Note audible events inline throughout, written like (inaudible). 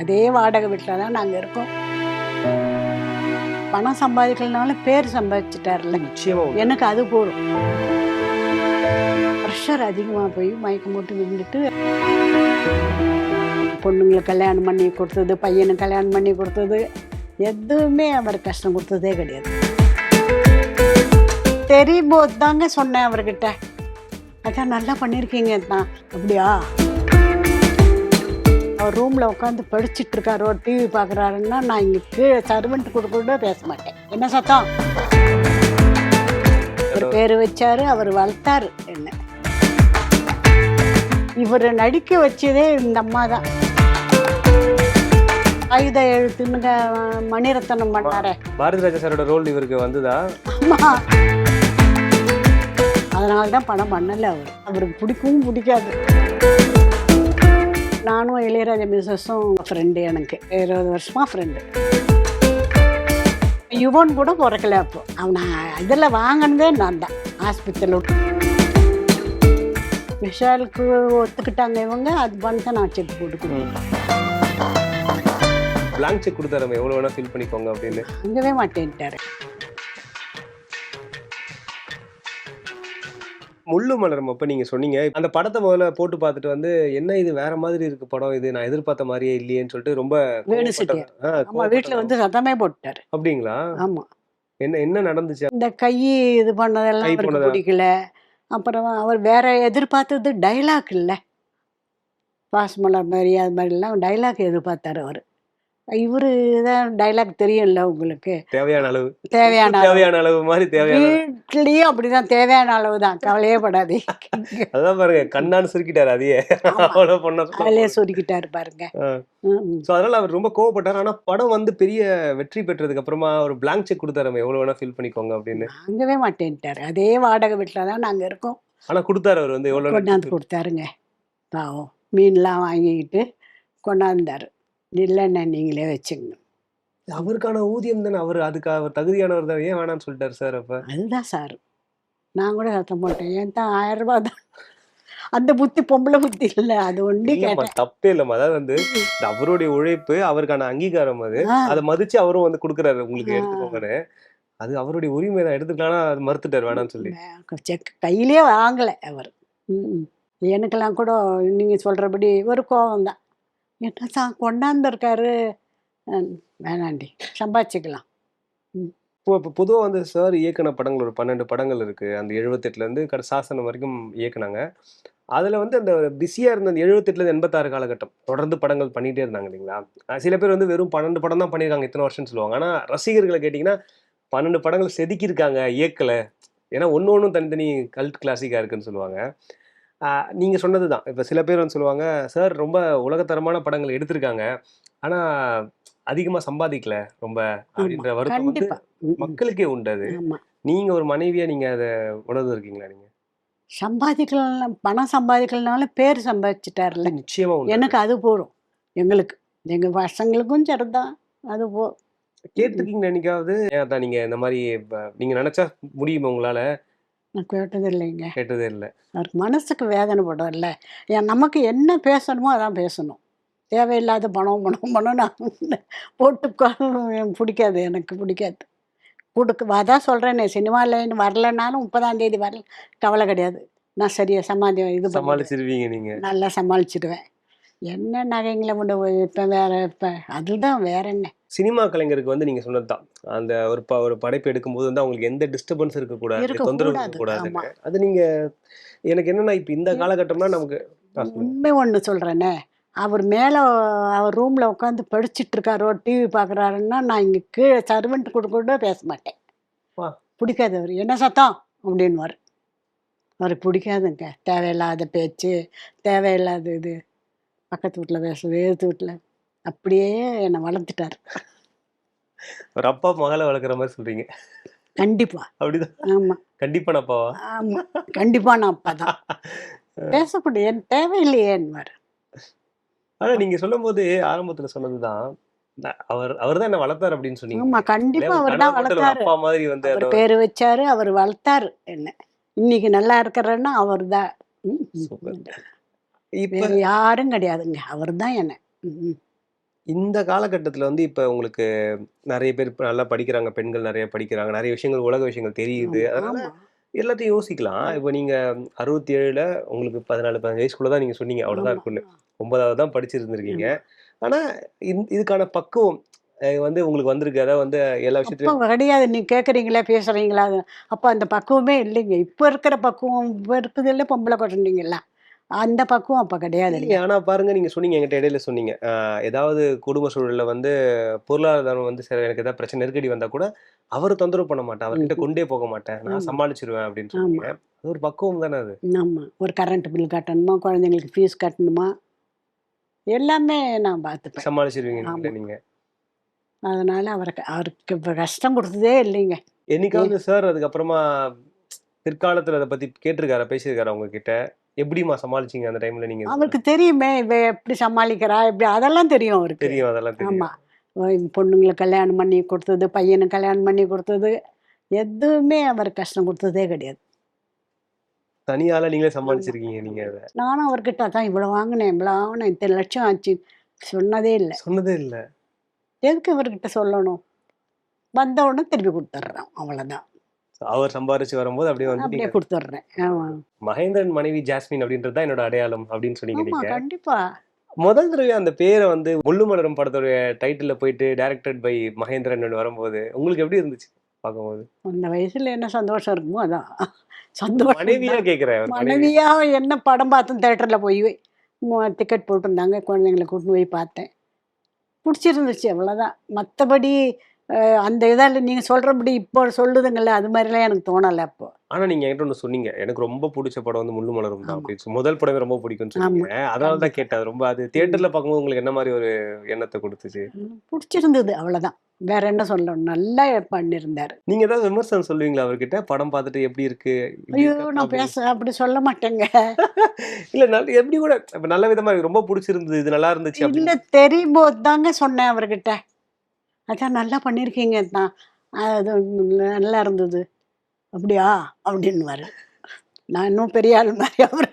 அதே வாடகை வீட்டில் தான் நாங்கள் இருக்கோம். பணம் சம்பாதிக்கலனாலும் பேர் சம்பாதிச்சிட்டார்ல. எனக்கு அது போதும். ப்ரெஷர் அதிகமாக போய் மயக்கம் போட்டு விழுந்துட்டு பொண்ணுங்களை கல்யாணம் பண்ணி கொடுத்தது பையனுக்கு கல்யாணம் பண்ணி கொடுத்தது எதுவுமே அவர் கஷ்டம் கொடுத்ததே கிடையாது. தெரியும் போது தாங்க சொன்னேன் அவர்கிட்ட. அதான் நல்லா பண்ணியிருக்கீங்க தான் அப்படியா? அவர் ரூமில் உட்காந்து படிச்சிட்டு இருக்காரோ டிவி பார்க்குறாருன்னா நான் இங்கே கீழே சர்வெண்ட் கூட கூட பேச மாட்டேன். என்ன சத்தம்? ஒரு பேர் வச்சாரு அவர் வளர்த்தாரு. என்ன? இவரை நடிக்க வச்சதே இந்த அம்மா தான். ஆயுத எழுத்துன்னு மணிரத்னம் பண்ணாரே. பாரதி ராஜா சாரோட ரோல் இவருக்கு வந்ததா? ஆமா. அதனால தான் படம் பண்ணல அவர். அவருக்கு பிடிக்கவும் பிடிக்காது. நானும் இளையராஜா மிஸ்ஸஸும் ஃப்ரெண்டு எனக்கு. இருபது வருஷமா ஃப்ரெண்டு யுவன் கூட பிறக்கல அப்போ. அவனை இதில் வாங்கினதே நான் தான் ஆஸ்பத்திரியில் விஷாலுக்கு ஒத்துக்கிட்டாங்க இவங்க அது பண்ண நான் செக் போட்டு கொடுத்தேன். பிளாங்க் செக் கொடுத்தாரு எவ்வளவு வேணா ஃபில் பண்ணிக்கோங்க அப்படின்னு. வாங்கவே மாட்டேன்ட்டாரு. முள்ளு மலரும் அப்ப நீங்க சொன்னீங்க. அந்த படத்தை முதல்ல போட்டு பார்த்துட்டு வந்து என்ன இது? வேற மாதிரி இருக்கு படம் இது. நான் எதிர்பார்த்த மாதிரியே இல்லையேன்னு சொல்லிட்டு ரொம்ப வீட்டில் வந்து சத்தமே போட்டுட்டாரு. அப்படிங்களா? ஆமா. என்ன என்ன நடந்துச்சு? இந்த கை இது பண்ணதெல்லாம்? பிடிக்கல. அப்புறம் அவர் வேற எதிர்பார்த்தது டைலாக் இல்லை. பாஸ்மலர் மாதிரி அது மாதிரிலாம் டைலாக் எதிர்பார்த்தாரு அவர். இவரு தான் டைலாக் தெரியும்ல உங்களுக்கு? தேவையான அளவு. தேவையான. தேவையான அளவு மாதிரி தேவையான. வீட்லயும் அப்படிதான் தேவையான அளவு தான். கவலையே படாதே அதான் பாருங்க கண்ணான்னு சுருக்கிட்டாரு அதையே. அவ்வளவு பொண்ணை அதிலே சொருக்கிட்டாரு பாருங்க. ஸோ அதனால அவர் ரொம்ப கோவப்பட்டார். ஆனா படம் வந்து பெரிய வெற்றி பெற்றதுக்கு அப்புறமா ஒரு பிளாங்க் செக் கொடுத்தாரு எவ்வளவு வேணா ஃபில் பண்ணிக்கோங்க அப்படின்னு. வாங்கவே மாட்டேன்ட்டாரு. அதே வாடகை வீட்டில் தான் நாங்கள் இருக்கோம். ஆனா கொடுத்தாரு அவர் வந்து எவ்வளவு கொண்டாந்து கொடுத்தாருங்க. பாவம். மீன்லாம் வாங்கிக்கிட்டு கொண்டாந்தாரு. இல்லைண்ணே நீங்களே வச்சுங்க அவருக்கான ஊதியம் தானே அவர் அதுக்கு அவர் தகுதியானவர் தான் ஏன் வேணாம்னு சொல்லிட்டாரு சார் அப்ப? அதுதான் சார். நான் கூட சத்தம் போட்டேன். ஏன் தான் ஆயிரம் ரூபாய் தான்? அந்த புத்தி பொம்பளை புத்தி இல்லை அது கேட்டேன். தப்பே இல்லம்மா. அதாவது வந்து அவருடைய உழைப்பு அவருக்கான அங்கீகாரம் அது. அதை மதிச்சு அவரும் வந்து கொடுக்குறாரு உங்களுக்கு. எடுத்துக்கோங்கன்னு. அது அவருடைய உரிமை தான். எடுத்துக்கலாம்னா அது மறுத்துட்டாரு வேணாம்னு சொல்லி. செக் கையிலே வாங்கலை அவர். எனக்கெல்லாம் கூட நீங்கள் சொல்கிறபடி ஒரு கோவம் தான். என்ன தான் கொண்டாந்துருக்காரு? வேணாண்டி சம்பாதிச்சுக்கலாம். இப்போ இப்போ பொதுவாக வந்து சார் இயக்குன படங்கள் ஒரு பன்னெண்டு படங்கள் இருக்குது அந்த எழுபத்தெட்டுலேருந்து கட சாசனம் வரைக்கும் இயக்குனாங்க. அதில் வந்து அந்த பிஸியாக இருந்த அந்த எழுபத்தெட்டுலேருந்து எண்பத்தாறு காலகட்டம் தொடர்ந்து படங்கள் பண்ணிகிட்டே இருந்தாங்க இல்லைங்களா? சில பேர் வந்து வெறும் பன்னெண்டு படம் தான் பண்ணியிருக்காங்க இத்தனை வருஷம்னு சொல்லுவாங்க. ஆனால் ரசிகர்களை கேட்டிங்கன்னா பன்னெண்டு படங்கள் செதுக்கியிருக்காங்க இயக்கலை. ஏன்னா ஒன்று ஒன்றும் தனித்தனி கல்ட் கிளாசிக்காக இருக்குன்னு சொல்லுவாங்க. ஆஹ் நீங்க சொன்னது தான் இப்போ சில பேர் வந்து சொல்லுவாங்க சார் ரொம்ப உலகத்தரமான படங்கள் எடுத்திருக்காங்க. ஆனா அதிகமா சம்பாதிக்கல. ரொம்ப அப்படின்ற வருத்தம் வந்து. மக்களுக்கே உண்டு அது. ஆமா. நீங்க ஒரு மனைவியா நீங்க அதை உணர்ந்து இருக்கீங்களா நீங்க? சம்பாதிக்கலாம் பணம் சம்பாதிக்கலனாலும் பேர் சம்பாதிச்சிட்டார்ல நிச்சயமா எனக்கு அது போதும். எங்களுக்கு. எங்க பசங்களுக்கும் சரிதான் அது போ கேட்டிருக்கீங்க என்னைக்காவது அதான் நீங்க இந்த மாதிரி இப்ப நீங்க நினைச்சா முடியுமா உங்களால? நான் கேட்டது இல்லைங்க. கேட்டதே இல்லை. அவருக்கு மனசுக்கு வேதனை படும்ல ஏன் நமக்கு என்ன பேசணுமோ அதான் பேசணும். தேவையில்லாத பணம் பணம் பணம் நான் போட்டு பிடிக்காது எனக்கு பிடிக்காது. கொடுக்க அதான் சொல்கிறேனே சினிமாவில் வரலனாலும் முப்பதாம் தேதி வரல. கவலை கிடையாது. நான் சரியா சமாதி இது. சமாளிச்சிருவீங்க நீங்க. நல்லா சமாளிச்சிடுவேன் என்ன நகைங்களை கொண்டு போய் இப்போ வேற இப்போ? அதுதான் வேற என்ன? சினிமா கலைஞருக்கு வந்து நீங்க சொன்னதுதான். அந்த ஒரு ப ஒரு படைப்பு எடுக்கும்போது வந்து அவங்களுக்கு எந்த டிஸ்டர்பன்ஸ் இருக்கக்கூடாது இருக்கக்கூடாது, தொந்தரவு இருக்கக்கூடாதுன்னு ஆமா. அது நீங்க எனக்கு என்னன்னா இப்ப இந்த காலகட்டம்னா நமக்கு. உண்மை ஒன்று சொல்கிறேனே அவர் மேலே அவர் ரூமில் உட்காந்து படிச்சிட்டு இருக்காரோ டிவி பார்க்குறாருன்னா நான் இங்கே கீழே சர்வெண்ட் கூட கூட பேச மாட்டேன். பிடிக்காது அவர். என்ன சத்தம்? அப்படின்வார் அவருக்கு பிடிக்காதுங்க. தேவையில்லாத பேச்சு தேவையில்லாத இது. பக்கத்து வீட்டில் பேசுறது எழுத்து வீட்டில் அப்படியே என்னை வளர்த்துட்டார். ஒரு அப்பா மகளை வளர்க்குற மாதிரி சொல்றீங்க. கண்டிப்பாக அப்படிதான்? ஆமாம் கண்டிப்பா நான் அப்பாவா? ஆமாம் கண்டிப்பாக நான் அப்பா தான் பேசக்கூடிய தேவையில்லையேன்வார் ஆனா நீங்க சொல்லும்போது ஆரம்பத்துல சொன்னதுதான். நான் அவர் அவர் தான் என்ன வளர்த்தார் அப்படின்னு சொன்னீங்க. ஆமாம் கண்டிப்பாக அவர் தான் வளர்த்தாரு. அப்பா மாதிரி வந்து அவர் பேர் வச்சாரு அவர் வளர்த்தாரு என்ன. இன்னைக்கு நல்லா இருக்கிறன்னா அவர் தான். இப்ப யாரும் கிடையாதுங்க அவர் தான் என்ன. இந்த காலகட்டத்துல வந்து இப்ப உங்களுக்கு நெறைய பேர் நல்லா படிக்கிறாங்க. பெண்கள் நெறைய படிக்கிறாங்க. நெறைய விஷயங்கள் உலக விஷயங்கள் தெரியுது. அதனால. எல்லாத்தையும் யோசிக்கலாம். இப்ப நீங்க 67ல உங்களுக்கு 14, 15 வயசுக்குள்ள தான் நீங்க சொன்னீங்க. அவ்வளோதான் ஆமா. இருக்குன்னு. 9வது தான் படிச்சிருந்திருக்கீங்க. ஆமா. ஆனா இந் இதுக்கான பக்குவம் வந்து உங்களுக்கு வந்திருக்கு. அதாவது வந்து எல்லா அப்ப விஷயத்துலயும் கிடையாது. நீங்க கேட்குறீங்களா, பேசுறீங்களா? அது அப்ப அந்த பக்குவமே இல்லைங்க. இப்ப இருக்கிற பக்குவம் இப்ப இருக்குதுல்ல பொம்பள குழந்தைங்கலாம். அந்த பக்குவம் அப்ப கிடையாது இல்லையே. இல்லையா? ஆனா பாருங்க நீங்க சொன்னீங்க என்கிட்ட இடையில சொன்னீங்க. ஏதாவது குடும்ப சூழல்ல வந்து பொருளாதாரம் வந்து ச எனக்கு ஏதாவது பிரச்சனை நெருக்கடி வந்தா கூட, அவர தொந்தரவு பண்ண மாட்டேன். அவர்கிட்ட. கொண்டே போக மாட்டேன். நான். சமாளிச்சுருவேன் அப்படின்னு. சொன்னீங்க. அது ஒரு பக்குவம் தானே அது. ஆமா. ஒரு கரண்ட் பில் கட்டணுமா, குழந்தைங்களுக்கு ஃபீஸ் கட்டணுமா, எல்லாமே நான் பார்த்துப்பேன். சமாளிச்சிருவீங்க நீங்களே. அதனால அவருக்கு அவருக்கு இப்ப கஷ்டம் குடுத்ததே இல்லைங்க. என்னைக்காவது சார் அதுக்கப்புறமா பிற்காலத்துல அத பத்தி கேட்டிருக்காரா? பேசியிருக்காரா உங்ககிட்ட? எப்படிம்மா சமாளிச்சீங்க அந்த டைம்ல நீங்க? அவருக்கு தெரியுமே, இவ எப்படி சமாளிக்கிறா, எப்படி அதெல்லாம் தெரியும் அவருக்கு. தெரியும். அதெல்லாம் ஆமா. தெரியும். பொண்ணுங்களுக்கு கல்யாணம் பண்ணி குடுத்தது, பையனுக்கு கல்யாணம் பண்ணி குடுத்தது, எதுவுமே அவருக்கு கஷ்டம் குடுத்ததே கிடையாது. தனியாளா நீங்களே ஆமா. சமாளிச்சிருக்கீங்க நீங்க அத. நானும் அவர்கிட்ட அதான் இவ்வளோ வாங்கினேன், இவ்வளோ வாங்கினேன், இத்தனை லட்சம் ஆச்சு. சொன்னதே இல்ல. சொன்னதே இல்ல. எதுக்கு இவர்கிட்ட சொல்லணும்? வந்த உடனே திருப்பி குடுத்துடுறேன். அவ்வளோதான். அவர் சம்பாரிச்சு வரும்போது அப்படியே வந்து அப்படியே குடுத்துடுறேன். மகேந்திரன் மனைவி ஜாஸ்மின் அப்படின்றது தான் என்னோட அடையாளம் அப்படின்னு சொன்னீங்க. கண்டிப்பா. முதல் தடவையா அந்த பேர வந்து முள்ளு மலரும் படத்துடைய டைட்டில்ல போயிட்டு டைரக்டட் பை மகேந்திரன் வரும்போது, உங்களுக்கு எப்படி இருந்துச்சு பார்க்கும்போது? அந்த வயசுல என்ன சந்தோஷம் இருக்குமோ அதான். சந்தோஷம் மனைவியா. கேட்கிறேன். மனைவி. மனைவியா என்ன படம் பார்த்தேன் தியேட்டர்ல போய் டிக்கெட் போட்டிருந்தாங்க. குழந்தைங்கள கூட்டின்னு போய் பார்த்தேன். புடிச்சிருந்துச்சு அவ்வளோதான். மத்தபடி அ அந்த இதால நீங்க சொல்றபடி இப்போ சொல்லுதுங்கல்ல, அது மாரிலாம் எனக்கு தோணல அப்போ. ஆனா நீங்க என்கிட்ட ஒண்ணு சொன்னீங்க. எனக்கு ரொம்ப புடிச்ச படம் வந்து முள்ளு மலரும் தான். அப்படின்னு. முதல் படமே ரொம்ப பிடிக்கும்னு ஆமா. சொன்னீங்க. அதனால தான். கேட்டேன். ரொம்ப அது ம். தியேட்டர்ல பார்க்கும்போது உங்களுக்கு என்ன மாரி ஒரு எண்ணத்த குடுத்துச்சு? புடிச்சிருந்தது அவ்வளோதான். வேற என்ன சொல்லணும். நல்லா பண்ணியிருந்தாரு. நீங்க ஏதாவது விமர்சனம் சொல்லுவீங்களா அவர்கிட்ட? படம் பார்த்துட்டு எப்படி இருக்கு? ஐயோ! நான். பேச அப்படி சொல்ல மாட்டேங்க. (laughs) இல்ல நல் எப்படி கூட நல்ல விதமா. ரொம்ப புடிச்சிருந்தது. இது நல்லா இருந்துச்சு இல்ல அப்படின்னு. தெரியும்போது தாங்க சொன்னேன் அவர்கிட்ட. அதான் நல்லா பண்ணியிருக்கீங்க தான். அது நல்லா இருந்தது. அப்படியா? அப்படின்னுவாரு. நான் இன்னும் பெரிய ஆள் மாரி அவரு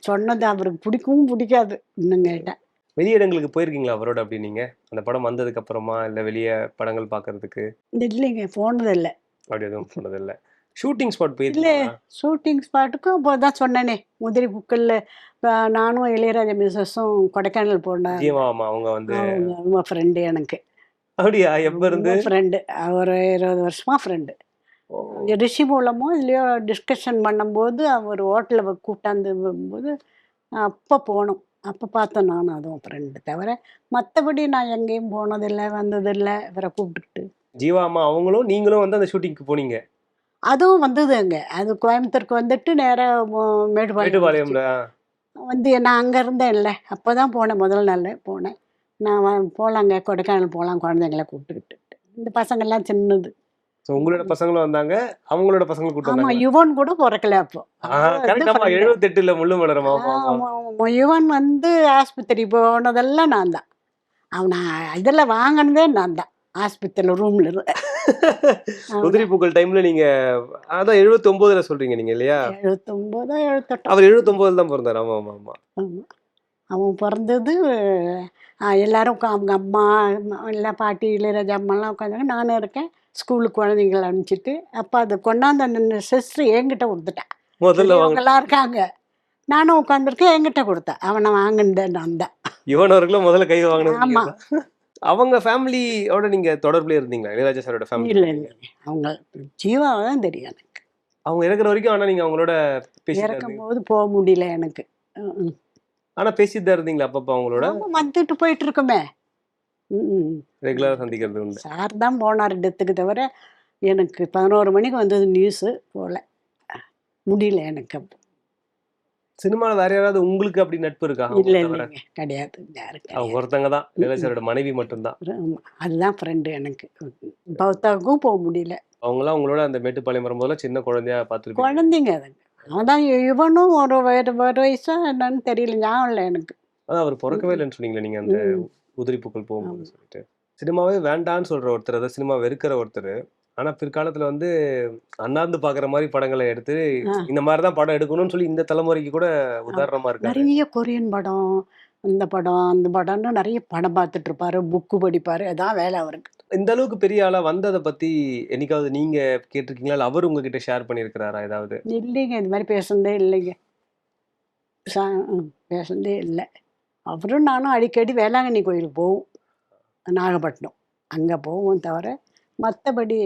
சொன்னது அவருக்கு பிடிக்கவும் பிடிக்காது. இன்னும் கேட்டா. வெளியிடங்களுக்கு போயிருக்கீங்களா அவரோட அப்படி நீங்க? அந்த படம் வந்ததுக்கு அப்புறமா இல்ல வெளிய படங்கள் பார்க்கறதுக்கு? இல்லைங்க போனதில்ல. அப்படி எதுவும் போனதில்ல. ஷூட்டிங் ஸ்பாட் இல்ல போயிருக்கீங்களா? ஷூட்டிங் ஸ்பாட்டுக்கும் அப்போ தான் சொன்னேனே. முதிரி புக்கல்ல நானும் இளையராஜா மிஸ்ஸஸும் கொடைக்கானல் ஆமா. அவங்க வந்து அவங்க ஃப்ரெண்டு எனக்கு. அப்படியா? எப்ப இருந்து? ஃப்ரெண்டு. ஒரு 20 வருஷமா ஃப்ரெண்டு. ரிஷி மூலமோ இல்லையோ டிஸ்கஷன் பண்ணும்போது அவர் ஹோட்டல்ல கூட்டாந்து போது அப்போ போனோம். அப்போ பார்த்தேன் நானும் அதுவும் ஃப்ரெண்டு தவிர, மத்தபடி நான் எங்கேயும் போனதில்ல, வந்ததில்ல இவர கூப்பிட்டுக்கிட்டு. ஜீவா அம்மா அவங்களும் நீங்களும் வந்து அந்த ஷூட்டிங்க்கு போனீங்க. அதுவும் வந்ததுங்க. அது கோயம்புத்தூருக்கு வந்துட்டு நேரா மு மேட்டுப்பாளையம். வந்து நான் அங்க இருந்தேன்ல. அப்பதான் போனேன் முதல் நாளு போனேன். நான் வ போலாங்க கொடைக்கானல் போலாம் குழந்தைங்கள கூப்பிட்டுக்கிட்டு. இந்த பசங்கள்லாம் சின்னது. உங்களோட பசங்களும் வந்தாங்க. அவங்களோட பசங்களும் கூட்டு ஆமா வந்தாங்களா? யுவன் கூட பொறக்கல அப்போ. 78ல முள்ளு மலரும். யுவன் வந்து ஆஸ்பத்திரி போனதெல்லாம் நான் தான். அவன இதுல வாங்குனதே நான் தான். ஆஸ்பத்திரியில ரூம்ல (laughs) ஆமா. பூக்கள் டைம்ல நீங்க அதான் 79ல சொல்றீங்க நீங்க இல்லையா? 79 78 அவர் 79ல தான் பொறந்தாரு. ஆமா, ஆமா, ஆமா. அவன் பொறந்தது எல்லாரும் உக்கா அவங்க அம்மா, எல்லாம் பாட்டி, இளையராஜா அம்மாலாம் உட்காந்தாங்க. நானும் இருக்கேன். ஸ்கூலுக்கு குழந்தைங்கள அனுப்பிச்சுட்டு, அப்ப அத கொண்டாந்து அந்த சிஸ்டர் என்கிட்ட குடுத்துட்டா. முதல்ல வாங்க பெரியவங்கலாம் இருக்காங்க. நானும் உட்காந்துருக்கேன். என்கிட்ட குடுத்தா. அவன வாங்குனது நான் தான். யுவன் அவர்களும் முதல்ல கை வாங்குனது நீங்க ஆமா. தான். அவங்க ஃபேமிலியோட நீங்க தொடர்புல இருந்தீங்களா? இளையராஜா சாரோட ஃபேமிலி. இல்ல, இல்ல. அவங்க ஜீவாவ தான் தெரியும் எனக்கு. அவங்க இறக்குற வரைக்கும் ஆனா நீங்க அவங்களோட பேசிட்டு தான் இருந்தீங்க. இறக்கும்போது போ முடியல எனக்கு. ஆனா பேசிட்டு தான் இருந்தீங்களா அப்பப்ப அவங்களோட? வந்துட்டு போயிட்டு இருக்கோமே. ரெகுலரா சந்திக்கிறது உண்டு. சார் தான் போனாரு டெத்துக்கு தவிர, எனக்கு 11 மணிக்கு வந்தது நியூஸு போல. முடியல எனக்கு அப்போ. சினிமால வேற யாராவது உங்களுக்கு அப்படி நட்பு இருக்கா? இல்ல? இல்லைங்க. கிடையாது. யாரும் அவங்க. ஒருத்தங்க தான். சாரோட மனைவி மட்டும் தான். ஆமா. அதுதான் ஃப்ரெண்டு எனக்கு. பௌத்தாவுக்கும் போ முடியல. அவங்கலாம் உங்களோட அந்த மேட்டுப்பாளையம் வரும்போதெல்லாம் சின்ன குழந்தையா பார்த்துருப்பீங்க. குழந்தைங்க அதுங்க. அவன் தான் இவனும் ஒரு ஒரு ஒரு வயசா என்னன்னு தெரியல. ஞாபகம் இல்ல எனக்கு. அதான் அவர் பொறக்கவே. இல்லன்னு சொன்னீங்களே நீங்க அந்த. உதிரி பூக்கள் போகும்போது. சொல்லிட்டு. சினிமாவே வேண்டான்னு சொல்ற ஒருத்தர், அதாவது சினிமா வெறுக்கிற ஒருத்தரு, ஆனா பிற்காலத்துல வந்து அண்ணாந்து பார்க்குற மாரி படங்கள எடுத்து. இந்த மாரி தான் படம் எடுக்கணும்னு சொல்லி இந்த தலைமுறைக்கு கூட. உதாரணமா இருக்காரு. நெறைய கொரியன் படம், இந்த படம் அந்த படம்னு நிறைய படம் பார்த்துட்டு இருப்பாரு புக்கு படிப்பாரு அதான் வேலை அவருக்கு இந்த அளவுக்கு பெரிய ஆளா வந்ததை பத்தி என்னைக்காவது நீங்க கேட்டிருக்கீங்களா? இல்ல அவர் உங்ககிட்ட ஷேர் பண்ணியிருக்கிறாரா ஏதாவது? இல்லைங்க இந்த மாதிரி பேசுனதே இல்லைங்க. பேசுனதே இல்லை. அவரும் நானும் அடிக்கடி வேளாங்கண்ணி கோயிலுக்கு போவோம். நாகப்பட்டினம். அங்கே போவோம் தவிர மற்றபடி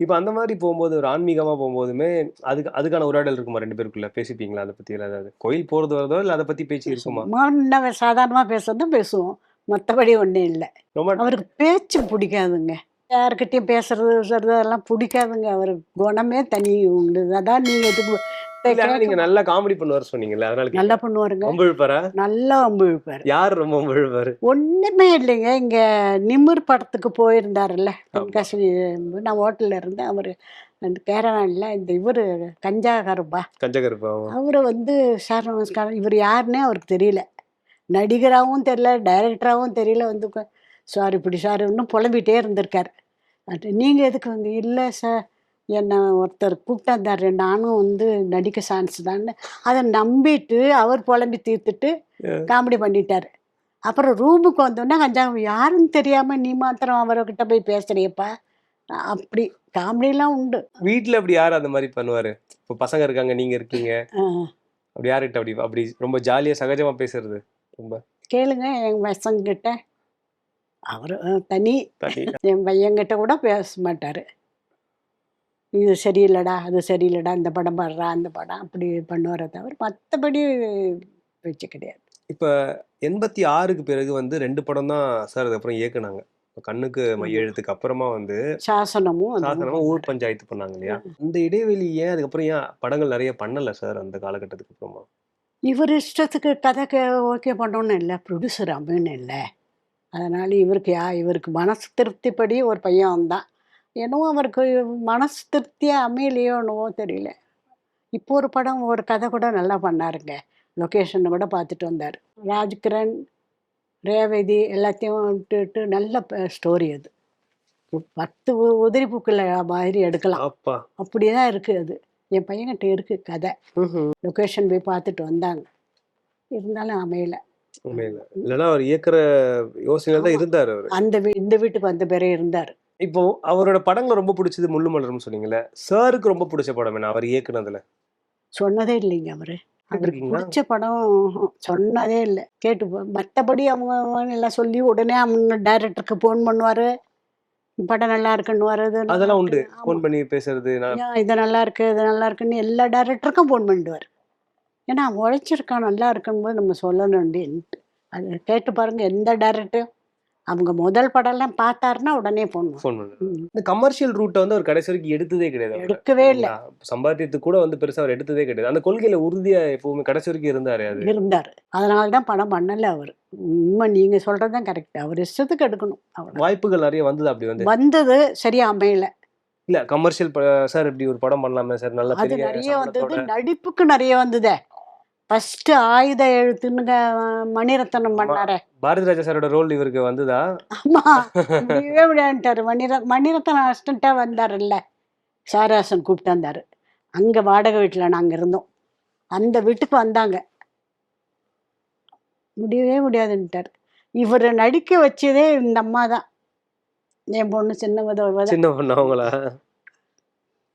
இப்ப அந்த மாதிரி போகும்போது ஒரு ஆன்மீகமா போகும்போதுமே அதுக்கு அதுக்கான உரையாடல் இருக்குமா ரெண்டு பேருக்குள்ள? பேசிப்பீங்களா? அதை பத்தி எல்லாம் ஏதாவது? கோயில் போறது வரதோ? இல்ல அதை பத்தி பேச்சு இருக்குமா? சாதாரணமாக பேசுறதும் பேசுவோம். மற்றபடி ஒன்றும் இல்லை. அவருக்கு பேச்சு பிடிக்காதுங்க. யாருக்கிட்டையும் பேசுறது சொல்றது அதெல்லாம் பிடிக்காதுங்க. அவர் குணமே தனி உண்டு. அதான் நீங்கள் இதுக்கு நீங்க நல்லா காமெடி பண்ணுவார் சொன்னீங்கல்ல அதனால நல்லா பண்ணுவாருங்க. ரொம்ப இழுப்பாரா நல்லா அம்பு இழுப்பாரு யார் ரொம்ப இழுப்பாரு ஒன்றுமே இல்லைங்க. இங்கே நிமிர் படத்துக்கு போயிருந்தாருல்ல தென்காசி நான் ஹோட்டலில் இருந்தேன். அவர் அந்த கேரவானில் இந்த இவர் கஞ்சா கருப்பா. கஞ்சகருப்பாவும் அவர் வந்து சார் நமஸ்காரம் இவர் யாருன்னே அவருக்கு தெரியல. நடிகராகவும் தெரியல டைரக்டராகவும் தெரியல வந்து சார் இப்படி சார் இன்னும் புலம்பிகிட்டே இருந்திருக்கார். நீங்கள் எதுக்கு வந்து இல்லை சார் என்னை ஒருத்தர் கூப்பிட்டாந்தாரு நானும் வந்து நடிக்க சான்ஸ் தான்னு. அதை நம்பிட்டு அவர் புலம்பி தீர்த்துட்டு. காமெடி பண்ணிட்டார். அப்புறம் ரூமுக்கு வந்தோடனே கஞ்சா யாருன்னு தெரியாமல் நீ மாத்திரம் அவர்கிட்ட போய் பேசுறியப்பா? அப்படி காமெடியெல்லாம் உண்டு. வீட்ல அப்படி யார் அந்த மாதிரி பண்ணுவாரு? இப்போ பசங்க இருக்காங்க நீங்க இருக்கீங்க. அப்படி யாருக்கிட்ட அப்படி அப்படி ரொம்ப ஜாலியா சகஜமா பேசுறது? ரொம்ப கேளுங்க என் பசங்கிட்ட. அவர் தனி. என் பையன்கிட்ட கூட பேச மாட்டார். இது சரியில்லைடா அது சரியில்லைடா இந்த படம் பாடுறா அந்த படம் அப்படி பண்ணுவாரே தவிர மற்றபடி பேச்சு கிடையாது. இப்ப எண்பத்தி ஆறுக்கு பிறகு வந்து ரெண்டு படம் தான் சார் அதுக்கப்புறம் இயக்குனாங்க. கண்ணுக்கு மைய எழுத்துக்கு அப்புறமா வந்து சாசனமும் மாதிரி ஊர் பஞ்சாயத்து பண்ணாங்க இல்லையா? இந்த இடைவெளி ஏன் அதுக்கப்புறம் ஏன் படங்கள் நிறைய பண்ணல சார் அந்த காலகட்டத்துக்கு அப்புறமா? இவர் இஷ்டத்துக்கு கதைக்கு ஓகே பண்ணோன்னு இல்லை ப்ரொடியூசர் அமைன்னு இல்லை. அதனால் இவருக்கு யா இவருக்கு மனசு திருப்திப்படி ஒரு பையன் வந்தான். என்னவோ அவருக்கு மனசு திருப்தியாக அமையலையோ என்னவோ தெரியல. இப்போ ஒரு படம் ஒரு கதை கூட நல்லா பண்ணாருங்க. லொக்கேஷனை கூட பார்த்துட்டு வந்தார். ராஜ்கிரண் ரேவதி எல்லாத்தையும் விட்டுட்டு நல்ல ஸ்டோரி அது. பத்து உதிரி பூக்கள் மாதிரி எடுக்கலாம். அப்பா. அப்படியே தான் இருக்குது அது. என் பையன்கிட்ட இருக்குது கதை. லொக்கேஷன் போய் பார்த்துட்டு வந்தாங்க. இருந்தாலும் அமையல. இல்லைன்னா அவர் இயக்குற யோசனையில தான் இருந்தாரு அவரு. அந்த இந்த வீட்டுக்கு வந்த பேரே இருந்தார். இப்போ அவரோட படங்கள் ரொம்ப பிடிச்சது முள்ளு மலர்னு சொன்னீங்கல்ல சாருக்கு ரொம்ப பிடிச்ச படம் என்ன அவர் இயக்குனதுல? சொன்னதே இல்லைங்க அவரு. அவருக்கு? பிடிச்ச படம் சொன்னதே இல்லை. கேட்டு மற்றபடி அவங்க அவங்க எல்லாம் சொல்லி உடனே அவங்க டைரக்டருக்கு ஃபோன் பண்ணுவார். படம் நல்லா இருக்குன்னுவாரு இது நல்லா அதெல்லாம் உண்டு. ஃபோன் பண்ணி பேசுறது இது நல்லா இருக்கு இது நல்லா இருக்குன்னு எல்லா டைரக்டருக்கும் ஃபோன் பண்ணிடுவார் ஏன்னா உழைச்சிருக்கான் நல்லா இருக்கும்போது நம்ம சொல்லணும்னுட்டு அது கேட்டு பாருங்க எந்த டைரக்டர் அவங்க முதல் படம்லாம் பார்த்தாருன்னா உடனே ஃபோன் ஃபோன் இந்த கமர்ஷியல் ரூட்டை வந்து அவர் கடைசி வரைக்கும் எடுத்ததே கிடையாது அவரு. எடுக்கவே இல்லை? சம்பாத்தியத்துக்கு கூட வந்து பெருசா அவர் எடுத்ததே கிடையாது. அந்த கொள்கையில உறுதியா எப்பவுமே கடைசி வரைக்கும் இருந்தாரு அது? இருந்தார். அதனால தான் படம் பண்ணல அவர். உண்மை நீங்க சொல்றது தான் கரெக்ட் அவர் இஷ்டத்துக்கு எடுக்கணும். அவ்வளோ வாய்ப்புகள் நிறைய வந்தது அப்படி வந்து? வந்தது சரியா அமையல. இல்ல கமர்ஷியல் சார் இப்படி ஒரு படம் பண்ணலாமே சார். நல்ல அது நிறைய வந்தது நடிப்புக்கு நிறைய வந்ததே. ஃபர்ஸ்ட் ஆயுத எழுத்துன்னு மணிரத்னம் பண்ணாரே. பாரதி ராஜா சாரோட ரோல் இவருக்கு வந்ததா? ஆமா. முடியவே முடியாதுட்டாரு மணிர மணிரத்னம் அசிஸ்டண்டா வந்தாருல்ல. சாராசன் கூப்பிட்டு வந்தாரு. அங்க வாடகை வீட்டுல நாங்க இருந்தோம். அந்த வீட்டுக்கு வந்தாங்க. முடியவே முடியாதுன்ட்டார். இவர் நடிக்க வச்சதே இந்த அம்மா தான். என் பொண்ணு சின்ன உதவ சின்ன பொண்ணு அவங்களா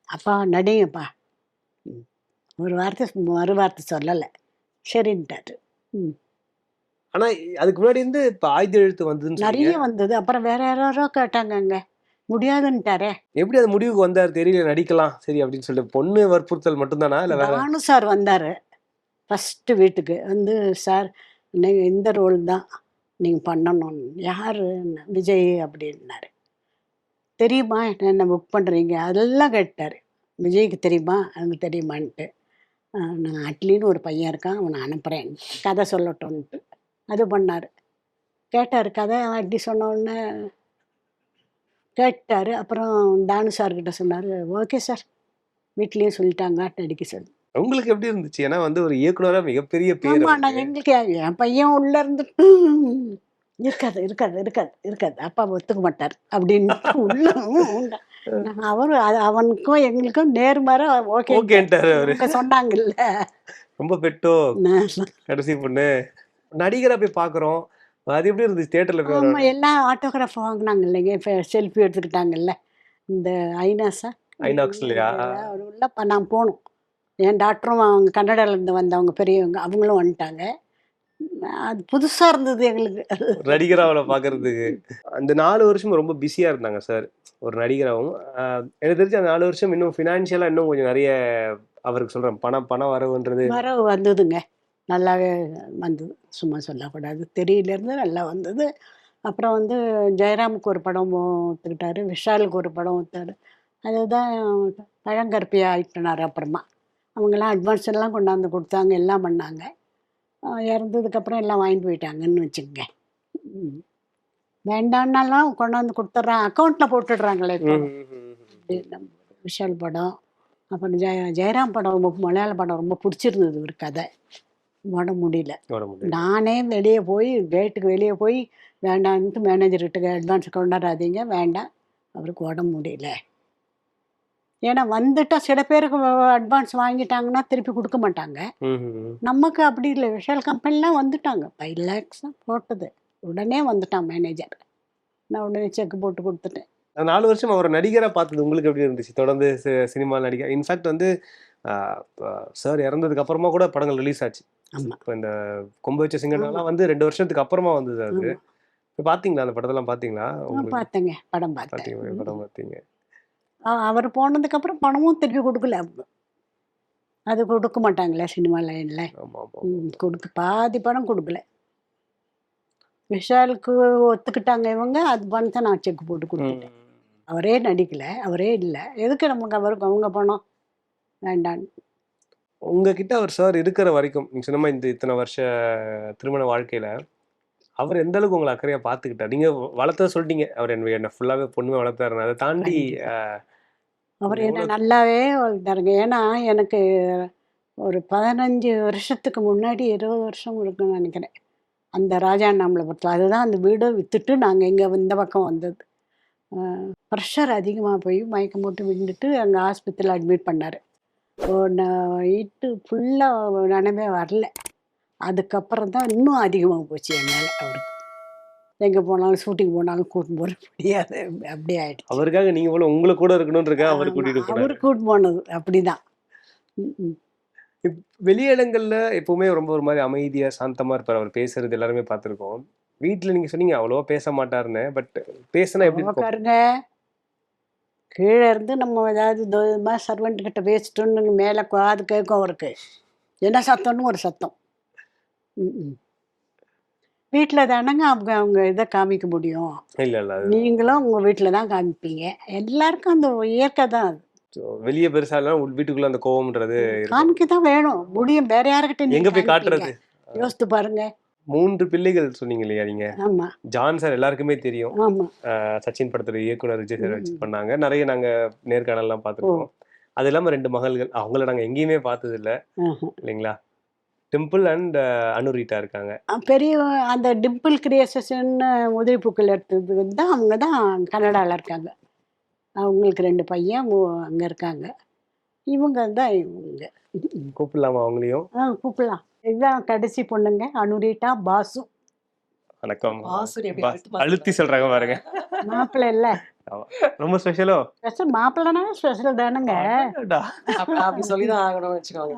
அப்பா நடிங்கப்பா. ஒரு வார்த்தை மறு வார்த்தை சொல்லலை. சரின்ட்டாரு ஆனா அதுக்கு முன்னாடி இருந்து இப்ப ஆயுத எழுத்து வந்ததுன்னு நிறைய வந்தது. அப்புறம் வேற யாரோ கேட்டாங்கங்க. முடியாதுன்ட்டாரே. எப்படி அது முடிவுக்கு வந்தார்? தெரியல நடிக்கலாம். சரி அப்படின்னு சொல்லிட்டு பொண்ணு வற்புறுத்தல் மட்டும்தானா? இல்ல வேற? சார் வந்தார். ஃபஸ்ட்டு வீட்டுக்கு. வந்து சார் நீங்கள் இந்த ரோல் தான். நீங்கள் பண்ணணும். யார் விஜய் அப்படின்னாரு. தெரியுமா? என்ன புக் பண்ணுறீங்க அதெல்லாம் கேட்டார். விஜய்க்கு தெரியுமா? எனக்கு தெரியுமான்ட்டு. நான் அட்லின்னு ஒரு பையன் இருக்கான் அவனை அனுப்புகிறேன் கதை சொல்லட்டும்ன்ட்டு. அது பண்ணார். கேட்டார் கதை அட்லி சொன்ன உடனே கேட்டார். அப்புறம் தானு சார்கிட்ட சொன்னார் ஓகே சார். வீட்லேயும் சொல்லிட்டாங்க நடிக்க சொல்லி. உங்களுக்கு எப்படி இருந்துச்சு? ஏன்னா வந்து ஒரு இயக்குனரா மிகப்பெரிய பேர் ஆமா நான். எங்களுக்கு என் பையன் உள்ள இருந்துட்டு இருக்காது இருக்காது இருக்காது இருக்காது. அப்பா ஒத்துக்க மாட்டார். அப்படின்னு உள்ள அவரு அவனுக்கும் எங்களுக்கும் நேர்மாரா ஓகே ஓகேன்ட்டாரு சொன்னாங்கல்ல. ரொம்ப பெட்டோ. கடைசி பொண்ணு. நடிகரா போய் பாக்குறோம். அது எப்படி இருந்துச்சு? தியேட்டர்ல போய் ஆமா எல்லாம் ஆட்டோகிராஃப் வாங்கினாங்க இல்லைங்க இப்போ செல்ஃபி எடுத்துக்கிட்டாங்கல்ல. இந்த ஐநாஸா ஐநாக்ஸ்லயா? உள்ளப்ப நான் போனோம். என் டாக்டரும் அவங்க கன்னடாலேருந்து வந்தவங்க பெரியவங்க அவங்களும் வந்துட்டாங்க. அது புதுசாக இருந்தது எங்களுக்கு. நடிகரா அவளை பாக்குறதுக்கு அந்த நாலு வருஷம் ரொம்ப பிஸியா இருந்தாங்க சார் ஒரு நடிகராகவும் எனக்கு தெரிஞ்சு அந்த நாலு வருஷம் இன்னும் ஃபினான்ஷியலா இன்னும் கொஞ்சம் நிறைய அவருக்கு சொல்றேன். பணம் பணம் வரவுன்றது. வரவு வந்ததுங்க. நல்லாவே வந்தது. சும்மா சொல்லக்கூடாது. தெரியலேருந்து நல்லா வந்தது. அப்புறம் வந்து ஜெயராமுக்கு ஒரு படம் ஒத்துக்கிட்டாரு. விஷாலுக்கு ஒரு படம் ஒத்தாரு. அதுதான் பழங்கற்பியாக ஆயிட்டினார் அப்புறமா. அவங்கெல்லாம் அட்வான்ஸ் எல்லாம் கொண்டாந்து கொடுத்தாங்க. எல்லாம் பண்ணாங்க. இறந்ததுக்கப்புறம் எல்லாம் வாங்கிட்டு போயிட்டாங்கன்னு வச்சுக்கோங்க. வேண்டான்னாலாம் கொண்டாந்து கொடுத்துட்றான் அக்கௌண்ட்டில் போட்டுடுறாங்களே விஷால் படம். அப்புறம் ஜெய ஜெயராம் படம் ரொம்ப மலையாள படம் ரொம்ப பிடிச்சிருந்தது ஒரு கதை. ஓட முடியல. நானே வெளியே போய் கேட்டுக்கு வெளியே போய் வேண்டான்ட்டு மேனேஜர்கிட்ட அட்வான்ஸ் கொண்டாடாதீங்க வேண்டாம். அவருக்கு உடம்பு முடியல. ஏன்னா வந்துட்டா சில பேருக்கு அட்வான்ஸ் வாங்கிட்டாங்கன்னா திருப்பி கொடுக்க மாட்டாங்க. நமக்கு அப்படி இல்லை. விஷால் கம்பெனிலாம் வந்துட்டாங்க. ஃபைவ் லேக்ஸ் போட்டது. உடனே வந்துட்டான் மேனேஜர் நான் உடனே செக் போட்டு கொடுத்துட்டேன். நாலு வருஷம் அவர் நடிகரா பார்த்தது. உங்களுக்கு எப்படி இருந்துச்சு? தொடர்ந்து சினிமா நடிகர். இன்ஃபேக்ட் வந்து சார் இறந்ததுக்கு அப்புறமா கூட படங்கள் ரிலீஸ் ஆச்சு. இப்போ இந்த கொம்பு வச்ச சிங்கர்லாம் வந்து ரெண்டு வருஷத்துக்கு அப்புறமா வந்தது அது. பாத்தீங்களா அந்த படத்தெல்லாம் உங்களுக்கு? பார்த்தேங்க. படம் பாத்தீங்க பார்த்தேன் படம் பார்த்தீங்க. அவர் போனதுக்கப்புறம் பணமும் திருப்பி கொடுக்கல. அவங்க அது கொடுக்க மாட்டாங்களே சினிமா லைனில். கொடுக்க பாதி பணம் கொடுக்கல. விஷாலுக்கு ஒத்துக்கிட்டாங்க இவங்க அது பணத்தை நான் செக் போட்டு கொடுத்துட்டேன். அவரே நடிக்கல அவரே இல்லை. எதுக்கு நமக்கு அவருக்கு அவங்க பணம்? வேண்டாம். உங்ககிட்ட அவர் சார் இருக்கிற வரைக்கும் நீங்க சொன்ன இந்த இத்தனை வருஷ திருமண வாழ்க்கையில அவர் எந்த அளவுக்கு உங்களை அக்கறையா பாத்துக்கிட்டார் நீங்க வளர்த்த சொல்லிட்டீங்க. அவர் என்ன என்ன ஃபுல்லாவே பொண்ணுமே வளர்த்தாரு அதை தாண்டி அவர் என்ன நல்லாவே வளர்த்தாருங்க ஏன்னா எனக்கு ஒரு பதினஞ்சு வருஷத்துக்கு முன்னாடி இருபது வருஷம் இருக்குன்னு நினைக்கிறேன். அந்த ராஜா நாமலபுரத்தில் அதுதான் அந்த வீடை விற்றுட்டு நாங்கள் இங்கே இந்த பக்கம் வந்தது. ப்ரெஷர் அதிகமாக போய் மயக்கம் போட்டு விழுந்துட்டு அங்கே ஆஸ்பத்திரியில் அட்மிட் பண்ணார். நைட்டு ஃபுல்லாக நினைவே வரல. அதுக்கப்புறம் தான் இன்னும் அதிகமாக போச்சு என் மேலே அவருக்கு. எங்கே போனாலும் ஷூட்டிங் போனாலும் கூட்டின்னு போக முடியாது. அப்படி ஆயிடுச்சு. அவருக்காக நீங்க போல உங்களுக்கு கூட இருக்கணும்ன்றக்க அவர் கூட்டிட்டு அவர் கூட்டு போனது. அப்படிதான். ம், ம். வெளியிடங்கள்ல எப்பவுமே ரொம்ப ஒரு மாதிரி அமைதியா சாந்தமா இருப்பார். அவர் பேசுறது எல்லாருமே பார்த்திருக்கோம். வீட்ல நீங்க சொன்னீங்க அவ்வளவா பேச மாட்டாருன்னு. பட் பேசினா எப்படி உக்காருங்க கீழே இருந்து நம்ம ஏதாவது சர்வெண்ட் கிட்ட பேசிட்டோன்னு மேலே காது கேட்கும் அவருக்கு. என்ன சத்தம்னு ஒரு சத்தம். வீட்டில் தானங்க அவங்க அவங்க இதை காமிக்க முடியும். இல்ல இல்ல நீங்களும் உங்கள் வீட்டில் தான் காமிப்பீங்க. எல்லாருக்கும் அந்த இயற்கை தான் அது. வெளியே பெருசா இல்ல வீட்டுக்குள்ள அந்த கோவம்ன்றது. காமிக்க தான் வேணும். முடியும் வேற யாருக்கிட்ட எங்க போய்? காட்டுறது? யோசித்து பாருங்க. மூன்று பிள்ளைகள் சொன்னீங்க இல்லையா நீங்க? ஜான் சார் எல்லாருக்குமே தெரியும். சச்சின் படத்துல இயக்குனர் விஜய் சார் வச்சு ம். பண்ணாங்க. நிறைய நாங்க நேர்காணல்லாம் பார்த்துருக்கோம். அது இல்லாம ரெண்டு மகள்கள் அவங்கள நாங்க எங்கேயுமே பார்த்தது இல்ல. இல்லைங்களா? டிம்பிள் அண்ட் அனுரீட்டா இருக்காங்க. பெரிய அந்த டிம்பிள் கிரியேஷன் உதவி பூக்கள் எடுத்தது தான் அவங்க தான் கனடாவில் இருக்காங்க. அவங்களுக்கு ரெண்டு பையன் அங்கே இருக்காங்க. இவங்க தான் இவங்க. கூப்பிடலாமா அவங்களையும்? ஆ கூப்பிடலாம். இதுதான் கடைசி பொண்ணுங்க அனுரீட்டா பாசு வணக்கம். அழுத்தி சொல்றாங்க பாருங்க. மாப்பிள்ளை இல்லை. ரொம்ப ஸ்பெஷலோ ஸ்பெஷல் மாப்பிள்ளைனா ஸ்பெஷல் தானுங்க. அப்ப அப்படி சொல்லிதான் ஆகணும்னு வச்சுக்கோங்க.